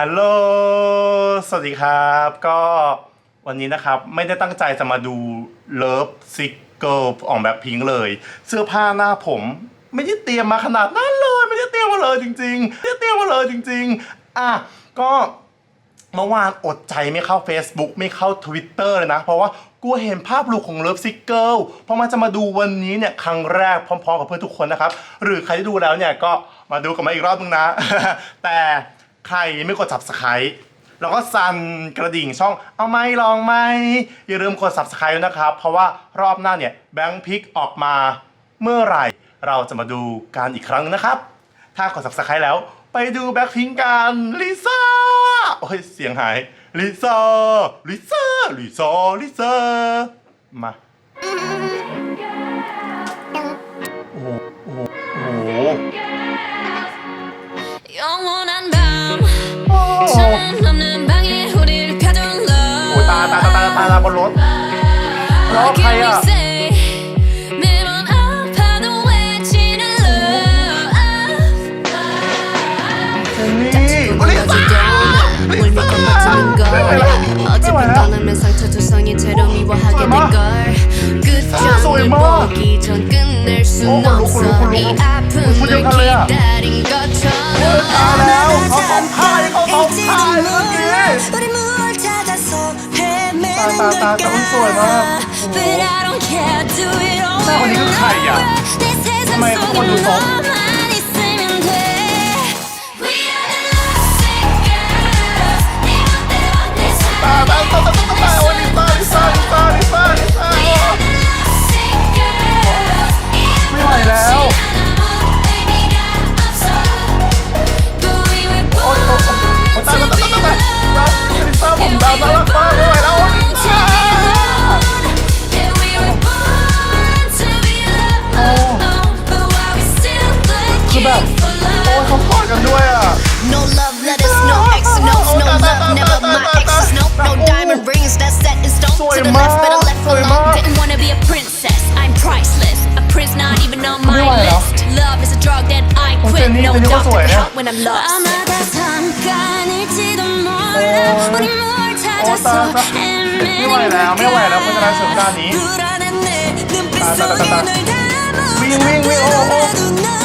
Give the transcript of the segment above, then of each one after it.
ฮัลโหล สวัสดีครับ ก็วันนี้นะครับไม่ได้ตั้งใจจะมาดูเลิฟซิกเกิลของแบบพิงค์เลย เสื้อผ้าหน้าผม ไม่ได้เตรียมมาขนาดนั้นเลย ไม่ได้เตรียมมาเลยจริงๆไม่ได้เตรียมมาเลยจริง ๆ อะก็เมื่อวานอดใจไม่เข้า Facebook ไม่เข้า Twitter เลยนะ เพราะว่ากลัวเห็นภาพลูกของ Love Sick Girl เพราะมันจะมาดูวันนี้เนี่ยครั้งแรกพร้อม ๆ กับเพื่อนทุกคนนะครับ หรือใครที่ดูแล้วเนี่ยก็มาดูกันมาอีกรอบนึงนะ แต่ ใครไม่กด Subscribe แล้วก็สั่นกระดิ่งช่องเอาไหมลองไหมอย่าลืมกด Subscribe ด้วยนะครับ เพราะว่ารอบหน้าเนี่ยแบงค์พิกออกมาเมื่อไหร่ เราจะมาดูกันอีกครั้งนะครับ ถ้ากด subscribe แล้วไปดูแบ็คพิงกันลิซ่าโอ้ยเสียงหายลิซ่าลิซ่าลิซ่าลิซ่ามา ลิซ่า ลิซ่า ไม่ไหวแล้ว 어차피 ไม่ไหวแล้ว 떠나면 상처 투성이 채로 미워하게 소리 마. 될걸 소리 끝장을 마. 보기 전 끝낼 순 어, 어, 없어 로코, 로코, 로코. 이 아픔을 소리 칼레야. 기다린 것처럼 ตาตาตาสวยมากโอ้าคนนี้ก็อใครอะทำไมคนดูซอ 어, quit. 쟤니, No 쟤니 doctor 호소해. can help when I'm lost. 아마다 잠깐일지도 몰라. 어. 우리 뭘 โอ้ 찾아서 ตายตายไม่ไหวแล้ว ไม่ไหวแล้วเพราะฉะนั้นสุดท้ายนี้ 불안한 내 눈빛 따, 따, 따, 따. 속에 널 담아 윙, 윙, 윙, 어, 어. 나도 너만 있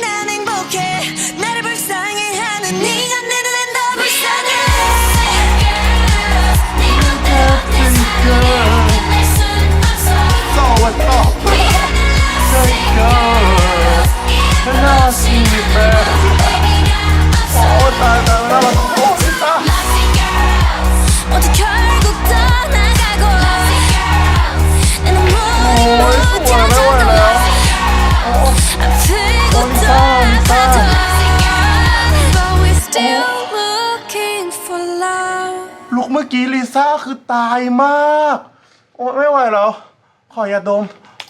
มื่อกี้ลิซ่าคือตายมาก โอ้ไม่ไหวแล้ว ขอยาดม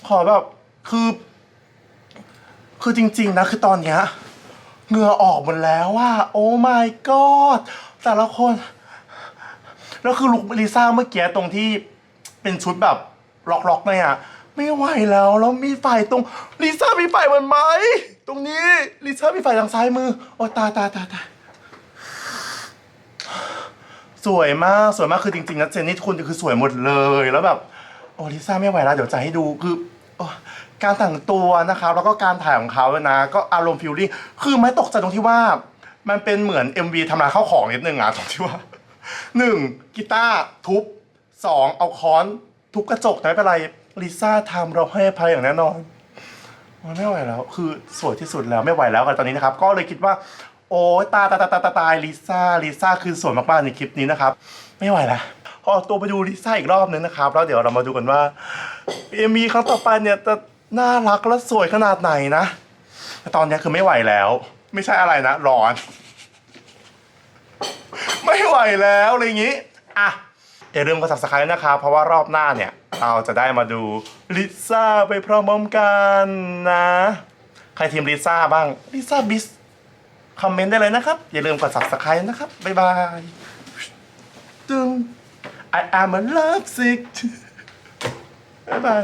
ขอแบบ คือ คือจริง ๆ นะ คือตอนเนี้ยเหงื่อออกหมดแล้วว่า โอ้ my god แต่ละคน แล้วคือลุกลิซ่าเมื่อกี้ตรงที่เป็นชุดแบบล็อกๆเนี่ยไม่ไหวแล้ว แล้วมีไฟตรงลิซ่ามีไฟเหมือนไหม ตรงนี้ลิซ่ามีไฟทางซ้ายมือ โอ้ตายตายตายตาย สวยมากสวยมากคือจริงๆนะเจนนี่ทุกคนคือสวยหมดเลยแล้วแบบโอ้ลิซ่าไม่ไหวแล้วเดี๋ยวจะให้ดูคือโอ้การแต่งตัวนะครับแล้วก็การถ่ายของเขานะ ก็อารมณ์ฟิลลิ่งคือไม่ตกใจตรงที่ว่า มันเป็นเหมือน MV ทำลายข้าวของนิดนึงอะตรงที่ว่าหนึ่งกีตาร์ทุบสองเอาค้อนทุบกระจกไม่เป็นไรลิซ่าทำเราให้อภัยอย่างแน่นอนมันไม่ไหวแล้ว คือสวยที่สุดแล้วไม่ไหวแล้วกันตอนนี้นะครับ ก็เลยคิดว่า โอ้ตายตายตายตายตายตายลิซ่าลิซ่าคือสวยมากๆในคลิปนี้นะครับ ไม่ไหวละขอตัวไปดูลิซ่าอีกรอบนึงนะครับ แล้วเดี๋ยวเรามาดูกันว่าเอ็มีครั้งต่อไปเนี่ยจะน่ารักและสวยขนาดไหนนะแต่ตอนนี้คือไม่ไหวแล้ว ไม่ใช่อะไรนะร้อน ไม่ไหวแล้วอะไรอย่างนี้อะอย่าลืมกด subscribe นะครับ เพราะว่ารอบหน้าเนี่ย เราจะได้มาดูลิซ่าไปพร้อมๆกันนะ ใครทีมลิซ่าบ้างลิซ่าบิส คอมเมนต์ได้เลยนะครับ อย่าลืมกด subscribe นะครับ บ๊ายบายตึง I am a love sick บ๊ายบาย